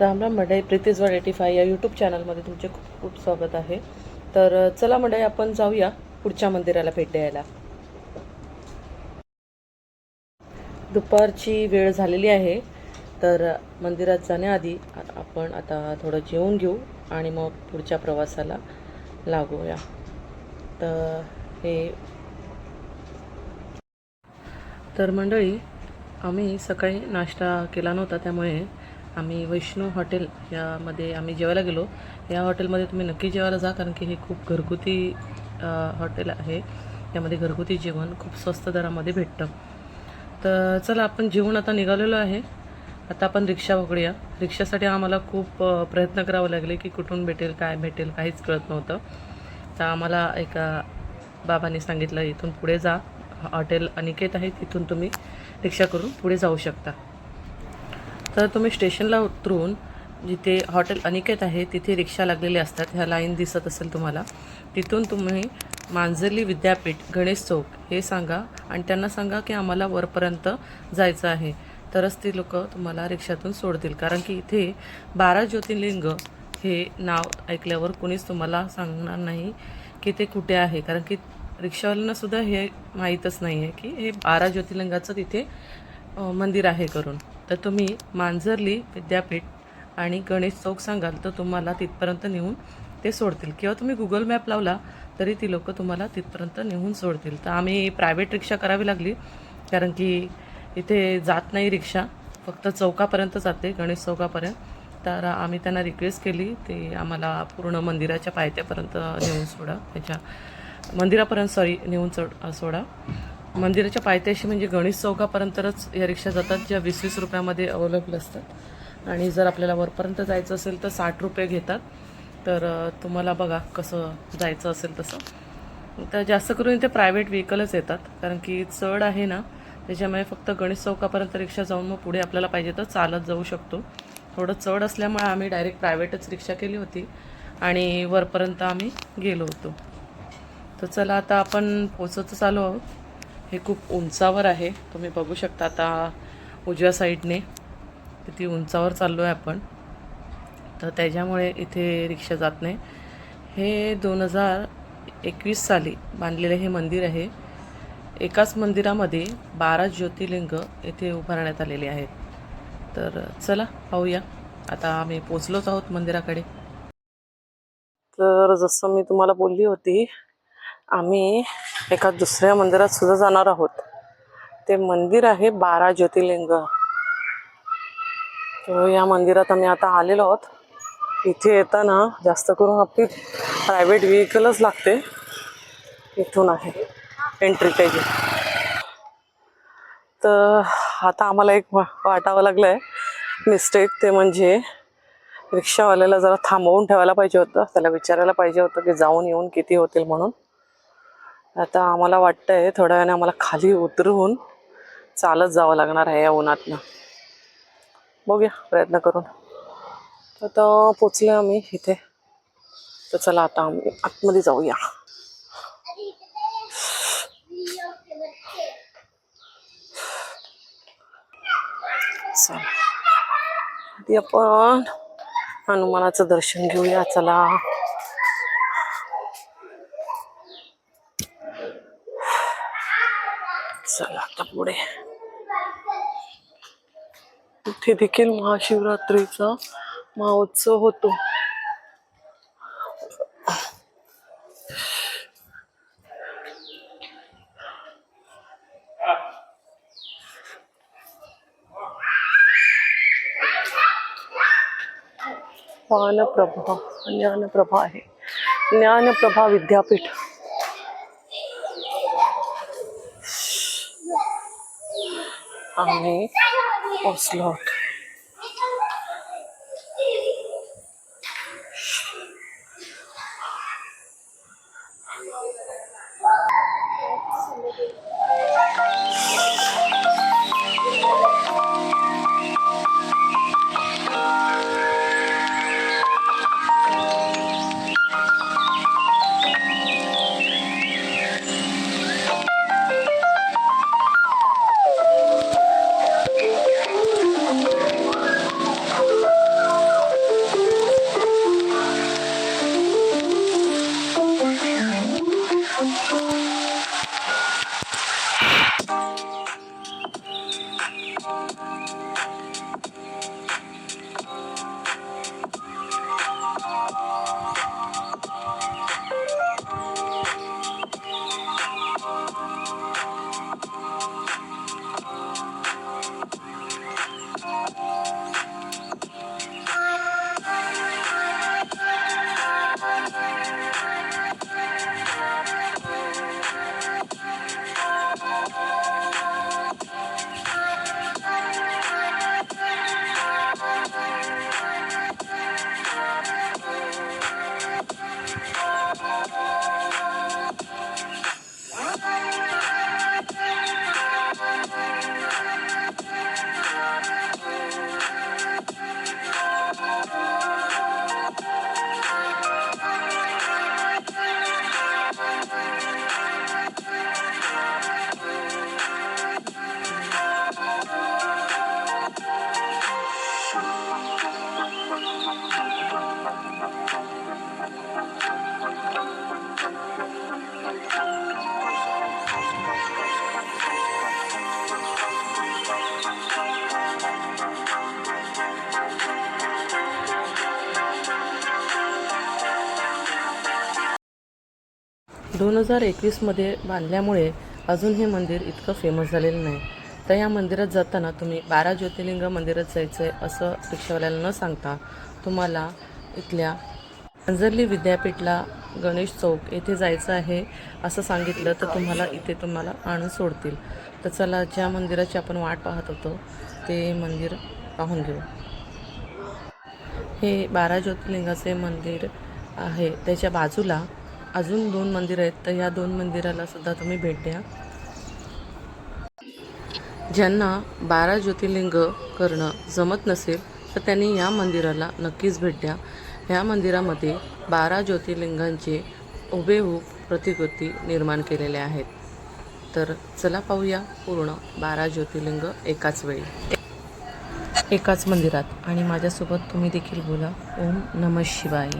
राम राम मंडळी Preeti's one eighty five या YouTube चॅनलमध्ये तुमचे खूप खूप स्वागत आहे. तर चला मंडळी आपण जाऊया पुढच्या मंदिराला भेट द्यायला. दुपारची वेळ झालेली आहे. तर मंदिरात जाण्याआधी आपण आता थोडं जेवून घेऊ आणि मग पुढच्या प्रवासाला लागूया. तर हे तर मंडळी आम्ही सकाळी नाश्ता केला नव्हता त्यामुळे आम्ही वैष्णव हॉटेल यामध्ये आम्ही जेवायला गेलो. या हॉटेलमध्ये तुम्ही नक्की जेवायला जा कारण की हे खूप घरगुती हॉटेल आहे. यामध्ये घरगुती जेवण खूप स्वस्त दरामध्ये भेटतं. तर चला आपण जेवण आता निघालेलो आहे. आता आपण रिक्षा पकडूया. रिक्षासाठी आम्हाला खूप प्रयत्न करावे लागले की कुठून भेटेल काय भेटेल काहीच कळत नव्हतं. तर आम्हाला एका बाबांनी सांगितलं इथून पुढे जा. हॉटेल अनिकेत आहे तिथून तुम्ही रिक्षा करून पुढे जाऊ शकता. तर तुम्ही स्टेशनला उतरून जिथे हॉटेल अनिकेत आहे तिथे रिक्षा लागलेले असतात. ह्या लाईन दिसत असेल तुम्हाला. तिथून तुम्ही मांजर्ली विद्यापीठ गणेश चौक हे सांगा आणि त्यांना सांगा की आम्हाला वरपर्यंत जायचं आहे. तरच ती लोक तुम्हाला रिक्षातून सोडतील. कारण की इथे बारा ज्योतिर्लिंग हे नाव ऐकल्यावर कोणीच तुम्हाला सांगणार नाही की ते कुठे आहे. कारण की रिक्षावाल्यांनासुद्धा हे माहीतच नाही आहे की हे बारा ज्योतिर्लिंगाचं तिथे मंदिर आहे करून. तर तुम्ही मांजरली विद्यापीठ आणि गणेश चौक सांगाल तर तुम्हाला तिथपर्यंत नेऊन ते सोडतील. किंवा तुम्ही गुगल मॅप लावला तरी ती लोकं तुम्हाला तिथपर्यंत नेऊन सोडतील. तर आम्ही प्रायव्हेट रिक्षा करावी लागली कारण की इथे जात नाही रिक्षा फक्त चौकापर्यंत जाते गणेश चौकापर्यंत. तर आम्ही त्यांना रिक्वेस्ट केली ते आम्हाला पूर्ण मंदिराच्या पायथ्यापर्यंत नेऊन सोडा त्याच्या मंदिरापर्यंत सॉरी नेऊन सोड सोडा. मंदिराच्या पायथ्याशी म्हणजे गणेश चौकापर्यंतच या रिक्षा जातात ज्या वीस वीस रुपयामध्ये अवेलेबल असतात. आणि जर आपल्याला वरपर्यंत जायचं असेल तर साठ रुपये घेतात. तर तुम्हाला बघा कसं जायचं असेल तसं. तर जास्त करून इथे प्रायव्हेट व्हेकलच येतात. कारण की चढ आहे ना त्याच्यामुळे फक्त गणेश चौकापर्यंत रिक्षा जाऊन मग पुढे आपल्याला पाहिजे तर चालत जाऊ शकतो. थोडं चढ असल्यामुळे आम्ही डायरेक्ट प्रायव्हेटच रिक्षा केली होती. आणि वरपर्यंत आम्ही गेलो होतो. तर चला आता आपण पोचतच आलो आहोत. हे खूप उंचावर आहे. तुम्ही बघू शकता आता उजव्या साईडने. किती उंचावर चाललो आहे आपण. तर त्याच्यामुळे इथे रिक्षा जात नाही. हे दोन हजार एकवीस साली बांधलेलं हे मंदिर आहे. एकाच मंदिरामध्ये बारा ज्योतिर्लिंग येथे उभारण्यात आलेले आहेत. तर चला पाहूया. आता आम्ही पोचलोच आहोत मंदिराकडे. तर जसं मी तुम्हाला बोलली होती आम्ही एका दुसऱ्या मंदिरात सुद्धा जाणार आहोत. ते मंदिर आहे बारा ज्योतिर्लिंग. तर या मंदिरात आम्ही आता आलेलो आहोत. इथे येताना जास्त करून आपली प्रायव्हेट व्हेकलच लागते. इथून आहे एंट्री त्याची तर आता आम्हाला एक वा- वाटावं लागलं आहे मिस्टेक ते म्हणजे रिक्षावाल्याला जरा थांबवून ठेवायला पाहिजे होतं. त्याला विचारायला पाहिजे होतं की जाऊन येऊन किती होतील म्हणून. आता आम्हाला वाटतंय थोड्या वेळाने आम्हाला खाली उतरून चालत जावं लागणार आहे या उन्हातनं. बघूया प्रयत्न करून. आता पोचले आम्ही इथे. तर चला आता आम्ही आतमध्ये जाऊया. चला. आधी आपण हनुमानाचं दर्शन घेऊया. चला. चला आता पुढे इथे देखील महाशिवरात्रीचा महोत्सव होतो. ज्ञानप्रभा ज्ञानप्रभा आहे. ज्ञानप्रभा विद्यापीठ. आम्ही पोचलो आहोत. दोन हजार एकवीसमध्ये बांधल्यामुळे अजून हे मंदिर इतकं फेमस झालेलं नाही. तर या मंदिरात जाताना तुम्ही बारा ज्योतिर्लिंग मंदिरात जायचं आहे असं रिक्षावाल्याला न सांगता तुम्हाला इथल्या अंजरली विद्यापीठला गणेश चौक येथे जायचं आहे असं सांगितलं तर तुम्हाला इथे तुम्हाला आणून सोडतील. तर चला ज्या मंदिराची आपण वाट पाहत होतो ते मंदिर पाहून घेऊ. हे बारा ज्योतिर्लिंगाचे मंदिर आहे. त्याच्या बाजूला अजून दोन मंदिर आहेत तर ह्या दोन मंदिराला सुद्धा तुम्ही भेट द्या. ज्यांना बारा ज्योतिर्लिंग करणं जमत नसेल तर त्यांनी या मंदिराला नक्कीच भेट द्या. ह्या मंदिरामध्ये बारा ज्योतिर्लिंगांचे हुबेहूब प्रतिकृती निर्माण केलेल्या आहेत. तर चला पाहूया पूर्ण बारा ज्योतिर्लिंग एकाच वेळी. एकाच मंदिरात. आणि माझ्यासोबत तुम्ही देखील बोला. ओम नम शिवाय.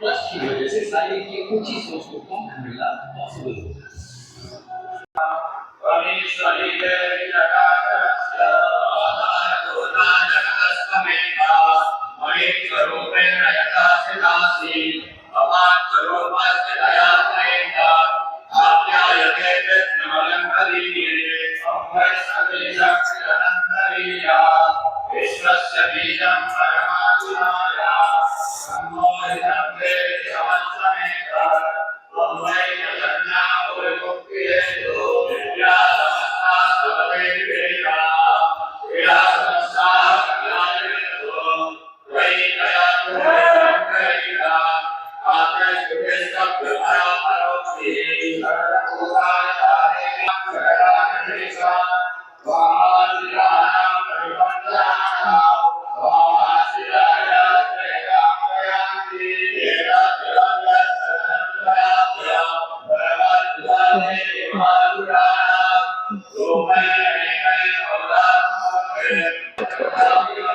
ट्रस्ट की वजह से सारी की ऊंची सोच को कम मिलना पॉसिबल हो mulher Thank you.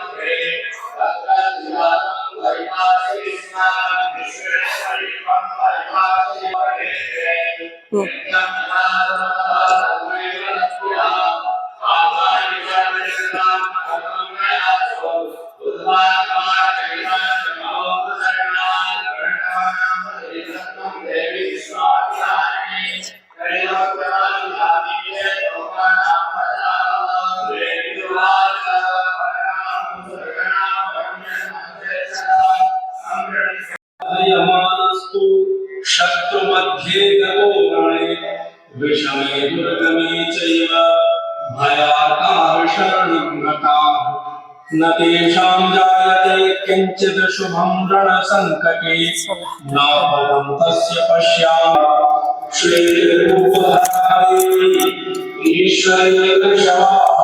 चैव भयाताः शरणं गताः न तेषां जायते किञ्चित् शुभं रणसङ्कटे न भयं तस्य पश्यामः श्रीरूपधारी ईश्वरे वृषभाः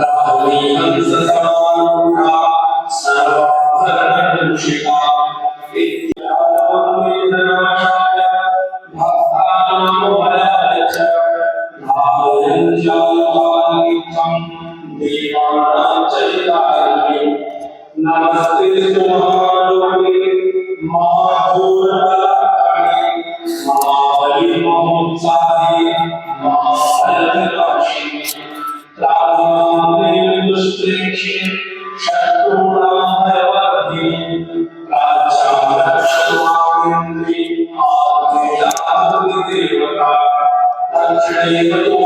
राहुली yang.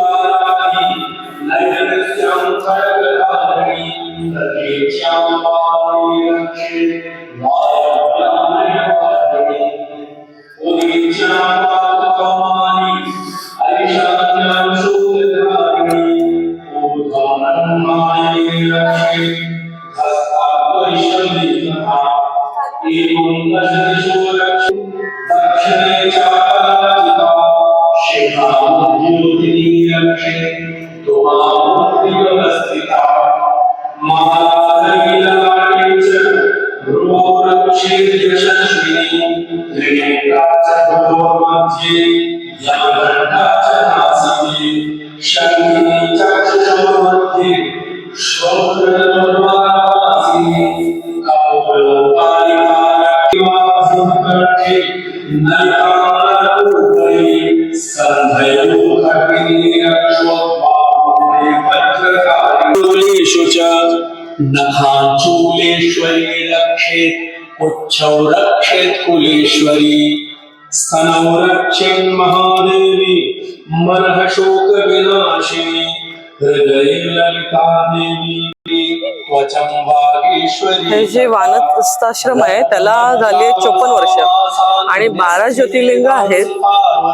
कुलेश्वरी रक्षेत् उच्छौ रक्षेत् कुलेश्वरी स्तनौ रक्षेन् महादेवी मर्हशोकविनाशिनी हृदये ललिता देवी त्वचं वागीश्वरी। हे जे वानप्रस्थाश्रम आहे त्याला झाले चोपन्न वर्ष. आणि बारा ज्योतिर्लिंग आहेत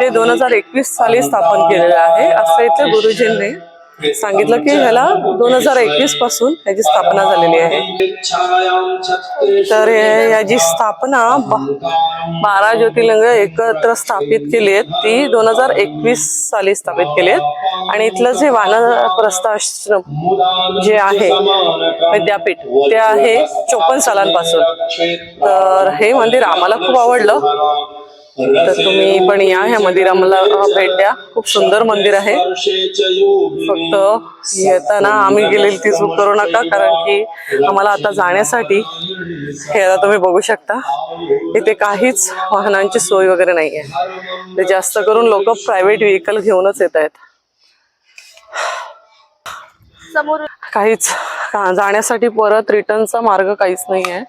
ते दोन हजार एकवीस साली स्थापन केलेलं आहे असं इथे गुरुजींनी सांगितलं की ह्याला दोन हजार एकवीसपासून याची स्थापना झालेली आहे. तर याची स्थापना बारा ज्योतिर्लिंग एकत्र स्थापित केली आहेत ती दोन हजार एकवीस साली स्थापित केली आहेत. आणि इथलं जे वानप्रस्थाश्रम जे आहे विद्यापीठ ते आहे चोपन्न सालांपासून. तर हे मंदिर आम्हाला खूप आवडलं. तर तुम्ही पण या ह्या मंदिराला भेट द्या. खूप सुंदर मंदिर आहे. फक्त येताना आम्ही गेलेली ती चूक करू नका कारण की आम्हाला आता जाण्यासाठी हे आता तुम्ही बघू शकता. इथे काहीच वाहनांची सोय वगैरे नाही आहे ते जास्त करून लोक प्रायव्हेट व्हेकल घेऊनच येत आहेत. काहीच जाण्यासाठी परत रिटर्नचा मार्ग काहीच नाही आहे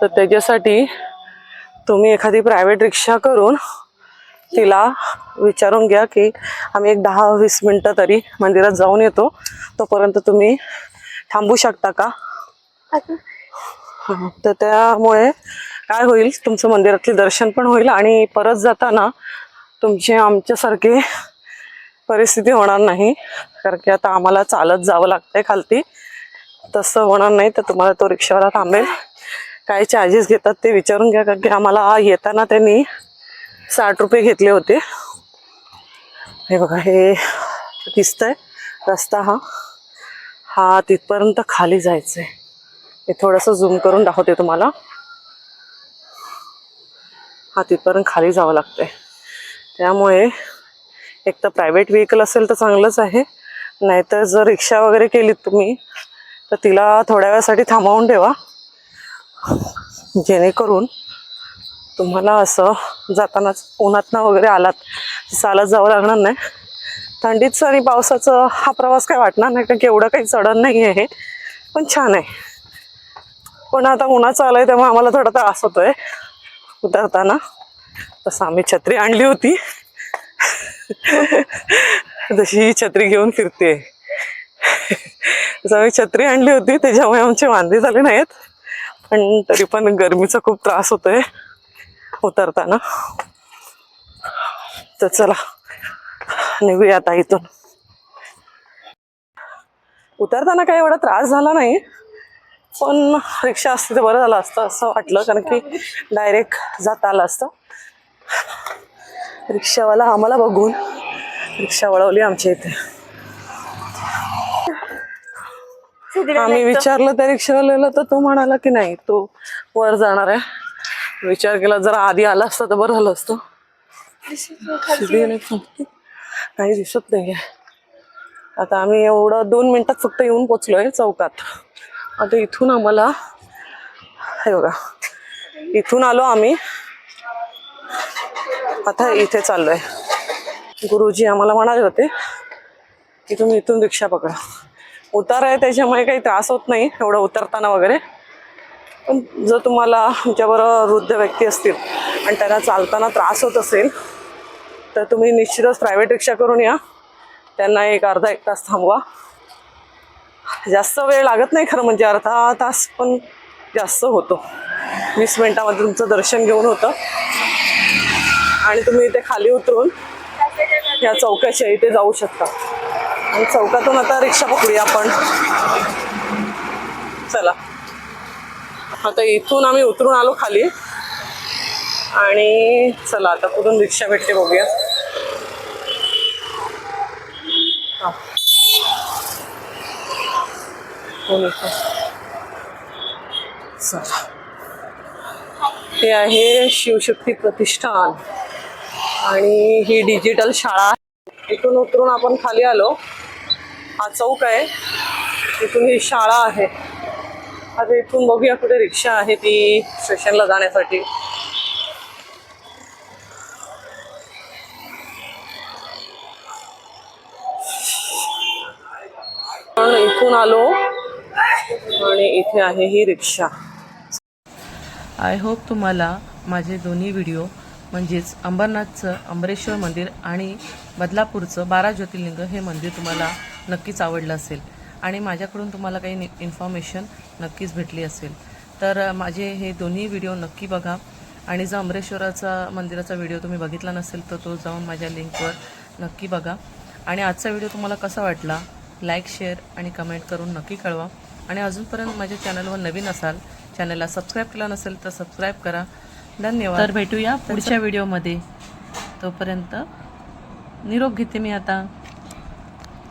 तर त्याच्यासाठी तुम्ही एखादी प्रायव्हेट रिक्षा करून तिला विचारून घ्या की आम्ही एक दहा वीस मिनटं तरी मंदिरात जाऊन येतो. तोपर्यंत तुम्ही थांबू शकता का? हां, तर त्यामुळे काय होईल तुमचं मंदिरातले दर्शन पण होईल आणि परत जाताना तुमचे आमच्यासारखे परिस्थिती होणार नाही. कारण की आता आम्हाला चालत जावं लागतंय खालती. तसं होणार नाही तर तुम्हाला तो रिक्षावाला थांबेल. काय चार्जेस घेतात ते विचारून घ्या कारण की आम्हाला येताना त्यांनी साठ रुपये घेतले होते. हे बघा हे दिसतंय रस्ता हा. हा तिथपर्यंत खाली जायचं आहे हे थोडंसं झूम करून दाखवते तुम्हाला. हा तिथपर्यंत खाली जावं लागतंय. त्यामुळे एक तर प्रायव्हेट व्हेकल असेल तर चांगलंच आहे. नाहीतर जर रिक्षा वगैरे केलीत तुम्ही तर तिला थोड्या वेळासाठी थांबवून ठेवा. जेणेकरून तुम्हाला असं जातानाच उन्हातनं वगैरे आलात चालत जावं लागणार नाही. थंडीचं आणि पावसाचं हा प्रवास काय वाटणार नाही कारण की एवढं काही चढण नाही आहे पण छान आहे. पण आता उन्हाचं आलं आहे त्यामुळे आम्हाला थोडा त्रास होतोय. उतरताना. तसं आम्ही छत्री आणली होती. जशी ही छत्री घेऊन फिरते तसं आम्ही छत्री आणली होती त्याच्यामुळे आमचे वांदे झाले नाहीत. पण तरी पण गरमीचा खूप त्रास होतोय उतरताना. तर चला निघूया आता इथून. उतरताना काही एवढा त्रास झाला नाही पण रिक्षा असते तर बरं झालं असतं असं वाटलं कारण की डायरेक्ट जाता आलं असतं. रिक्षावाला आम्हाला बघून रिक्षा वळवली आमच्या इथे. आम्ही विचारलं त्या रिक्षावाल्याला तर तो म्हणाला की नाही तो वर जाणार आहे. विचार केला जरा आधी आला असता तर बरं झालं असतं. नाही. काही दिसत नाहीये. आता आम्ही एवढं दोन मिनिटात फक्त येऊन पोचलोय चौकात. आता इथून आम्हाला हे बघा इथून आलो आम्ही. आता इथे चाललोय. गुरुजी आम्हाला म्हणाले होते की तुम्ही इथून रिक्षा पकडा. उतार आहे त्याच्यामुळे काही त्रास होत नाही एवढं उतरताना वगैरे. पण जर तुम्हाला तुमच्याबरोबर वृद्ध व्यक्ती असतील आणि त्यांना चालताना त्रास होत असेल तर तुम्ही निश्चितच प्रायव्हेट रिक्षा करून या. त्यांना एक अर्धा एक तास थांबवा. जास्त वेळ लागत नाही खरं म्हणजे अर्धा तास पण जास्त होतो. वीस मिनटामध्ये तुमचं दर्शन घेऊन होतं. आणि तुम्ही इथे खाली उतरून या चौकाच्या इथे जाऊ शकता. आणि चौकातून आता रिक्षा पकडूया आपण. चला. आता इथून आम्ही उतरून आलो खाली. आणि चला आता कुठून रिक्षा भेटते बघूया. हा. हो, चला. हे आहे शिवशक्ती प्रतिष्ठान. आणि ही डिजिटल शाळा आहे. इथून उतरून आपण खाली आलो. हा चौक आहे. इथून ही शाळा आहे. आता इथून बघूया कुठे रिक्षा आहे ती स्टेशनला जाण्यासाठी. पण इथून आलो आणि इथे आहे ही रिक्षा. आय होप तुम्हाला माझे दोन्ही व्हिडिओ म्हणजेच अंबरनाथचं अंबरेश्वर मंदिर आणि बदलापूरचं बारा ज्योतिर्लिंग हे मंदिर तुम्हाला नक्कीच आवडलं असेल. आणि माझ्याकडून तुम्हाला काही इन्फॉर्मेशन नक्कीच भेटली असेल. तर माझे हे दोन्ही व्हिडिओ नक्की बघा. आणि जर अंबरेश्वराचा मंदिराचा व्हिडिओ तुम्ही बघितला नसेल तर तो जाऊन माझ्या लिंकवर नक्की बघा. आणि आजचा व्हिडिओ तुम्हाला कसा वाटला? लाईक शेअर आणि कमेंट करून नक्की कळवा. आणि अजूनपर्यंत माझ्या चॅनलवर नवीन असाल चॅनलला सबस्क्राईब केलं नसेल तर सबस्क्राईब करा. धन्यवाद. तर भेटूया पुढच्या व्हिडिओमध्ये तोपर्यंत निरोप घेते मी आता.